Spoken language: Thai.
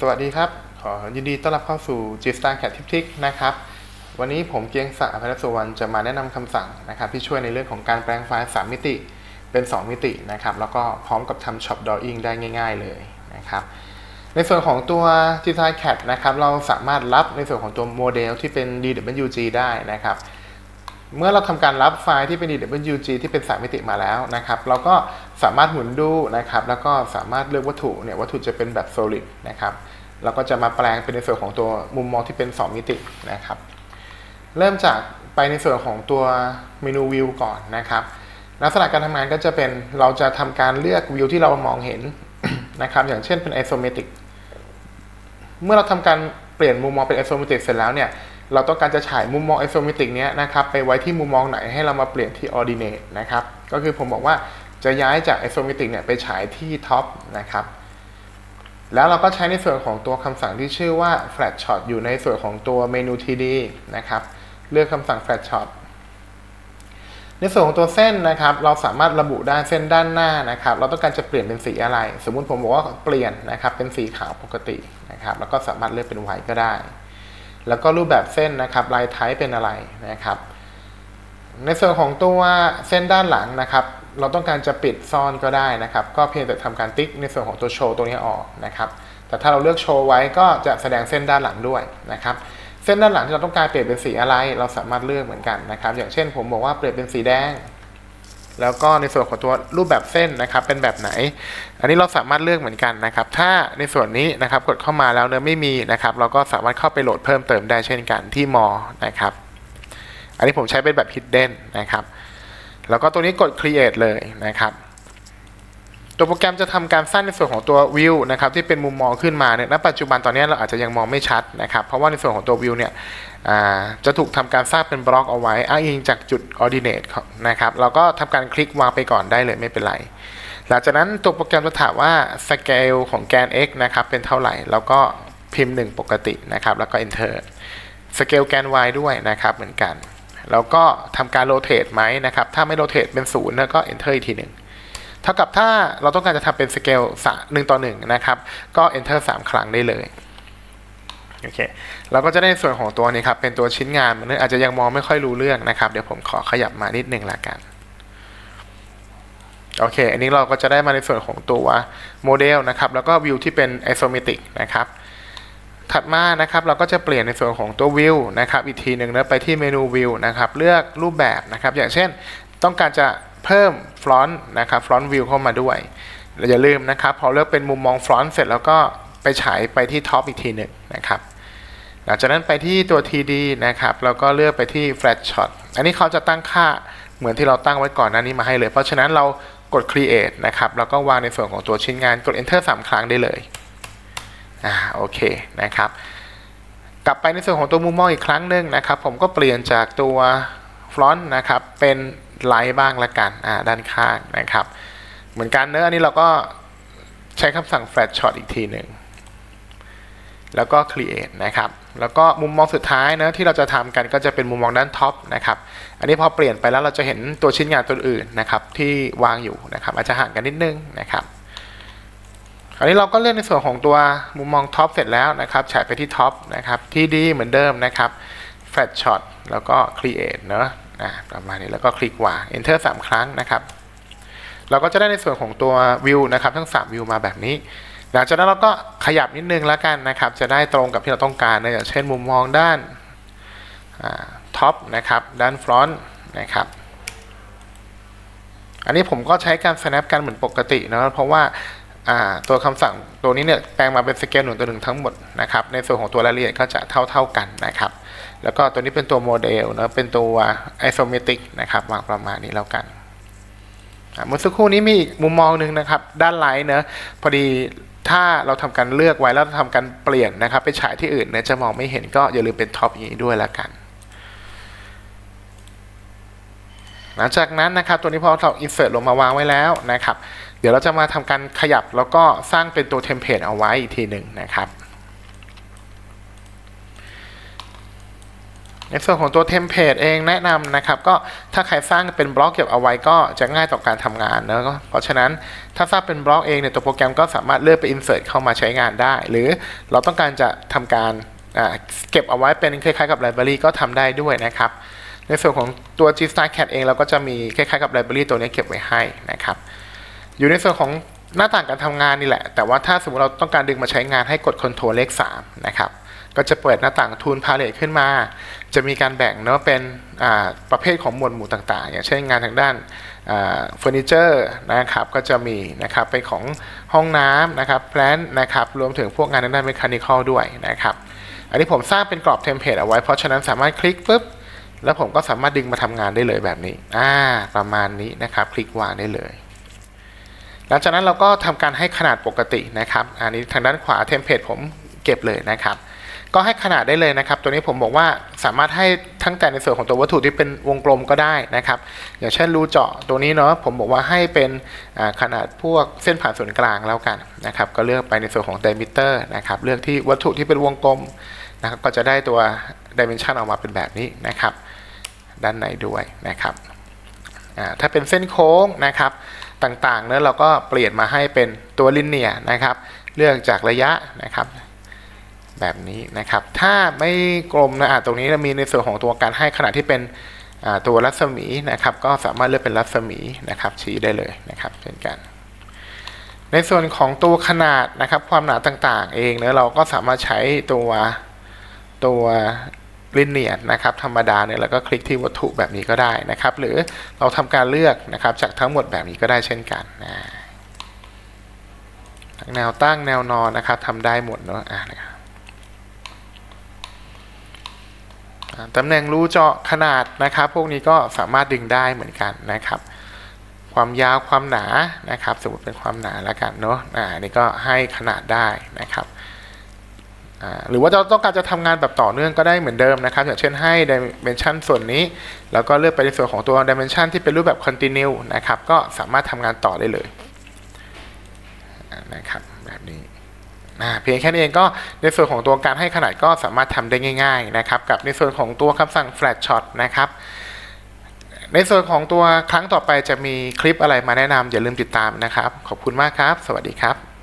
สวัสดีครับ ขอยินดีต้อนรับเข้าสู่ G Star Cat t i p t i c นะครับ วันนี้ผมเกียงศักดิ์อภัยรัตน์สุวรรณจะมาแนะนำคำสั่งนะครับ ที่ช่วยในเรื่องของการแปลงไฟล์ 3 มิติเป็น 2 มิตินะครับ แล้วก็พร้อมกับทำ Shop Drawing ได้ง่าย ๆ เลยนะครับ ในส่วนของตัว G Star Cat นะครับ เราสามารถรับในส่วนของตัวโมเดลที่เป็น DWG ได้นะครับเมื่อเราทำการรับไฟล์ที่เป็น DWG ที่เป็น3มิติมาแล้วนะครับ เราก็ สามารถหมุนดูนะครับ แล้วก็สามารถเลือกวัตถุเนี่ยวัตถุจะเป็นแบบ solid นะครับเราก็จะมาแปลงเป็นในส่วนของตัวมุมมองที่เป็น 2 มิตินะครับ เริ่มจากไปในส่วนของตัวเมนูวิวก่อนนะครับ ลักษณะการทำงานก็จะเป็นเราจะทำการเลือกวิวที่เรามองเห็นนะครับ อย่างเช่นเป็น isometric เมื่อเราทำการเปลี่ยนมุมมองเป็น isometric เสร็จแล้วเนี่ยเราต้องการจะฉายมุมมอง isometric เนี้ยนะครับไปไว้ที่มุมมองไหนให้เรามาเปลี่ยนที่ ordinate นะครับ ก็คือผมบอกว่า จะย้ายจาก isometric เนี่ยไปฉายที่ top นะครับ แล้วเราก็ใช้ในส่วนของตัวคำสั่งที่ชื่อว่า flat shot อยู่ในส่วนของตัวเมนู td นะครับ เลือกคำสั่ง flat shot ในส่วนของตัวเส้นนะครับ เราสามารถระบุได้เส้นด้านหน้านะครับ เราต้องการจะเปลี่ยนเป็นสีอะไร สมมุติผมบอกว่าเปลี่ยนนะครับ เป็นสีขาวปกตินะครับ แล้วก็สามารถเลือกเป็นไวก็ได้ แล้วก็รูปแบบเส้นนะครับ ลายไทป์เป็นอะไรนะครับ ในส่วนของตัวเส้นด้านหลังนะครับ เราต้องการจะปิดซ่อนก็ได้นะครับ ก็เพียงแต่ทำการติ๊กในส่วนของตัวโชว์ตัวนี้ออกนะครับแต่ถ้าเราเลือกโชว์ไว้ก็จะแสดงเส้นด้านหลังด้วยนะครับ เส้นด้านหลังที่เราต้องการเปลี่ยนเป็นสีอะไร เราสามารถเลือกเหมือนกันนะครับ อย่างเช่นผมบอกว่าเปลี่ยนเป็นสีแดง แล้วก็ในส่วนของตัวรูปแบบเส้นนะครับ เป็นแบบไหน อันนี้เราสามารถเลือกเหมือนกันนะครับ ถ้าในส่วนนี้นะครับกดเข้ามาแล้วเนื้อไม่มีนะครับ เราก็สามารถเข้าไปโหลดเพิ่มเติมได้เช่นกันที่มอนะครับ อันนี้ผมใช้เป็นแบบ hidden นะครับ แล้วก็ตัวนี้กด create เลยนะครับ ตัวโปรแกรมจะทำการสร้างในส่วนของตัว view นะครับที่เป็นมุมมองขึ้นมาเนี่ยณปัจจุบันตอนนี้เราอาจจะยังมองไม่ชัดนะครับ เพราะว่าในส่วนของตัว view เนี่ยจะถูกทำการสร้างเป็นบล็อกเอาไว้อ้างอิงจากจุด ordinate นะครับเราก็ทำการคลิกวางไปก่อนได้เลยไม่เป็นไรหลังจากนั้นตัวโปรแกรมจะถามว่า scale ของแกน x นะครับเป็นเท่าไหร่ แล้วก็พิมพ์ 1 ปกตินะครับ แล้วก็ enter scale แกน y ด้วยนะครับเหมือนกัน แล้วก็ทำการ rotate ไหมนะครับ ถ้าไม่ rotate เป็นศูนย์แล้วก็ enter อีกทีหนึ่งเท่ากับถ้าเราต้องการจะทำเป็นสเกลหนึ่งต่อหนึ่งนะครับ ก็ enter 3 ครั้งได้เลยโอเคเราก็จะได้ส่วนของตัวนี้ครับ เป็นตัวชิ้นงานมันอาจจะยังมองไม่ค่อยรู้เรื่องนะครับ เดี๋ยวผมขอขยับมานิดนึงละกันโอเค อันนี้เราก็จะได้มาในส่วนของตัวโมเดลนะครับ แล้วก็วิวที่เป็น isometric นะครับ ถัดมานะครับเราก็จะเปลี่ยนในส่วนของตัววิวนะครับอีกทีหนึ่งนะไปที่เมนูวิวนะครับเลือกรูปแบบนะครับ อย่างเช่นต้องการจะเพิ่มฟลอนต์นะครับฟลอนต์วิวเข้ามาด้วยอย่าลืมนะครับ พอเลือกเป็นมุมมองฟลอนต์เสร็จแล้วก็ไปฉายไปที่ท็อปอีกทีหนึ่งนะครับหลังจากนั้นไปที่ตัว TD นะครับแล้วก็เลือกไปที่ Flat Shot อันนี้เขาจะตั้งค่าเหมือนที่เราตั้งไว้ก่อนหน้านี้มาให้เลย เพราะฉะนั้นเรากด Create นะครับแล้วก็วางในส่วนของตัวชิ้นงานกด Enter 3 ครั้งได้เลย อ่าโอเคนะครับ กลับไปในส่วนของตัวมุมมองอีกครั้งหนึ่งนะครับ ผมก็เปลี่ยนจากตัวฟลอนต์นะครับเป็นไลท์บ้างละกันอ่าด้านข้างนะครับ เหมือนกันเนอะอันนี้เราก็ใช้คำสั่ง flat shot อีกทีหนึ่งแล้วก็ create นะครับ แล้วก็มุมมองสุดท้ายเนะที่เราจะทำกันก็จะเป็นมุมมองด้านท็อปนะครับ อันนี้พอเปลี่ยนไปแล้วเราจะเห็นตัวชิ้นงานตัวอื่นนะครับที่วางอยู่นะครับอาจจะห่างกันนิดนึงนะครับ อันนี้เราก็เลือกในส่วนของตัวมุมมองท็อปเสร็จแล้วนะครับฉายไปที่ท็อปนะครับที่ดีเหมือนเดิมนะครับ flat shot แล้วก็ create เนอะนะประมาณนี้แล้วก็คลิกวา enter 3 ครั้งนะครับ เราก็จะได้ในส่วนของตัววิวนะครับทั้ง 3 วิวมาแบบนี้ หลังจากนั้นเราก็ขยับนิดนึงแล้วกันนะครับ จะได้ตรงกับที่เราต้องการนะอย่างเช่นมุมมองด้านท็อปนะครับด้านฟรอนต์นะครับอันนี้ผมก็ใช้การ snap กันเหมือนปกตินะเพราะว่า ตัวคำสั่งตัวนี้เนี่ยแปลงมาเป็นสเกลหนึ่งตัวหนึ่งทั้งหมดนะครับในส่วนของตัวรายละเอียดก็จะเท่าเท่ากันนะครับ แล้วก็ตัวนี้เป็นตัวโมเดลนะเป็นตัว isometric นะครับวางประมาณนี้แล้วกันเมื่อสักครู่นี้มีอีกมุมมองหนึ่งนะครับ ด้านไลท์เนะพอดีถ้าเราทำการเลือกไว้แล้วทำการเปลี่ยนนะครับ ไปฉายที่อื่นเนี่ยจะมองไม่เห็นก็อย่าลืมเป็นท็อปอย่างนี้ด้วยแล้วกัน หลังจากนั้นนะครับตัวนี้พอเรา insert ลงมาวางไว้แล้วนะครับ เดี๋ยวเราจะมาทำการขยับแล้วก็สร้างเป็นตัวเทมเพลตเอาไว้อีกทีหนึ่งนะครับในส่วนของตัวเทมเพลตเองแนะนำนะครับ ก็ถ้าใครสร้างเป็นบล็อกเก็บเอาไว้ก็จะง่ายต่อการทำงานนะเพราะฉะนั้นถ้าสร้างเป็นบล็อกเองเนี่ยตัวโปรแกรมก็สามารถเลือกไป insert เข้ามาใช้งานได้ หรือเราต้องการจะทำการเก็บเอาไว้เป็นคล้ายๆกับไลบรารีก็ทำได้ด้วยนะครับ ในส่วนของตัว G Star Cat เองเราก็จะมีคล้ายๆกับไลบรารีตัวนี้เก็บไว้ให้นะครับ อยู่ในส่วนของหน้าต่างการทำงานนี่แหละ แต่ว่าถ้าสมมติเราต้องการดึงมาใช้งานให้กด Ctrl เลข3นะครับ ก็จะเปิดหน้าต่าง Tool Palette ขึ้นมา จะมีการแบ่งเนาะเป็นประเภทของหมวดหมู่ต่างๆ อย่างเช่นงานทางด้านเฟอร์นิเจอร์นะครับ ก็จะมีนะครับเป็นของห้องน้ำนะครับแพลนนะครับ รวมถึงพวกงานทางด้านเมคานิคอลด้วยนะครับ อันนี้ผมสร้างเป็นกรอบเทมเพลตเอาไว้ เพราะฉะนั้นสามารถคลิกปุ๊บ แล้วผมก็สามารถดึงมาทำงานได้เลยแบบนี้ อ่า ประมาณนี้นะครับ คลิกวางได้เลย หลังจากนั้นเราก็ทำการให้ขนาดปกตินะครับ อันนี้ทางด้านขวาเทมเพลตผมเก็บเลยนะครับ ก็ให้ขนาดได้เลยนะครับ ตัวนี้ผมบอกว่าสามารถให้ทั้งแต่ในส่วนของตัววัตถุที่เป็นวงกลมก็ได้นะครับ อย่างเช่นรูเจาะตัวนี้เนาะ ผมบอกว่าให้เป็นขนาดพวกเส้นผ่านศูนย์กลางแล้วกันนะครับ ก็เลือกไปในส่วนของ diameter นะครับ เลือกที่วัตถุที่เป็นวงกลม นะครับก็จะได้ตัว dimension ออกมาเป็นแบบนี้นะครับ ด้านในด้วยนะครับถ้าเป็นเส้นโค้งนะครับต่างๆเนื้อะเราก็เปลี่ยนมาให้เป็นตัวลินเนียนะครับ เลือกจากระยะนะครับแบบนี้นะครับ ถ้าไม่กลมนะตรงนี้เรามีในส่วนของตัวการให้ขนาดที่เป็นตัวรัศมีนะครับ ก็สามารถเลือกเป็นรัศมีนะครับ ชี้ได้เลยนะครับเช่นกัน ในส่วนของตัวขนาดนะครับ ความหนาต่างๆ เองเนะเราก็สามารถใช้ตัว ตัวลินเนียนะครับธรรมดาเนี่ยแล้วก็คลิกที่วัตถุแบบนี้ก็ได้นะครับ หรือเราทำการเลือกนะครับจากทั้งหมดแบบนี้ก็ได้เช่นกันนะแนวตั้งแนวนอนนะครับทำได้หมดเนาะอะนะครับตำแหน่งรูเจาะขนาดนะครับ พวกนี้ก็สามารถดึงได้เหมือนกันนะครับ ความยาวความหนานะครับ สมมติเป็นความหนาแล้วกันเนาะอ่านี่ก็ให้ขนาดได้นะครับ หรือว่าเราต้องการจะทำงานแบบต่อเนื่องก็ได้เหมือนเดิมนะครับ อย่างเช่นให้ dimension ส่วนนี้ แล้วก็เลือกไปในส่วนของตัว dimension ที่เป็นรูปแบบ continue นะครับ ก็สามารถทำงานต่อได้เลยนะครับแบบนี้เพียงแค่นี้เองก็ในส่วนของตัวการให้ขนาดก็สามารถทำได้ง่าย ๆนะครับ กับในส่วนของตัวคำสั่ง flat shot นะครับในส่วนของตัวครั้งต่อไปจะมีคลิปอะไรมาแนะนำอย่าลืมติดตามนะครับ ขอบคุณมากครับ สวัสดีครับ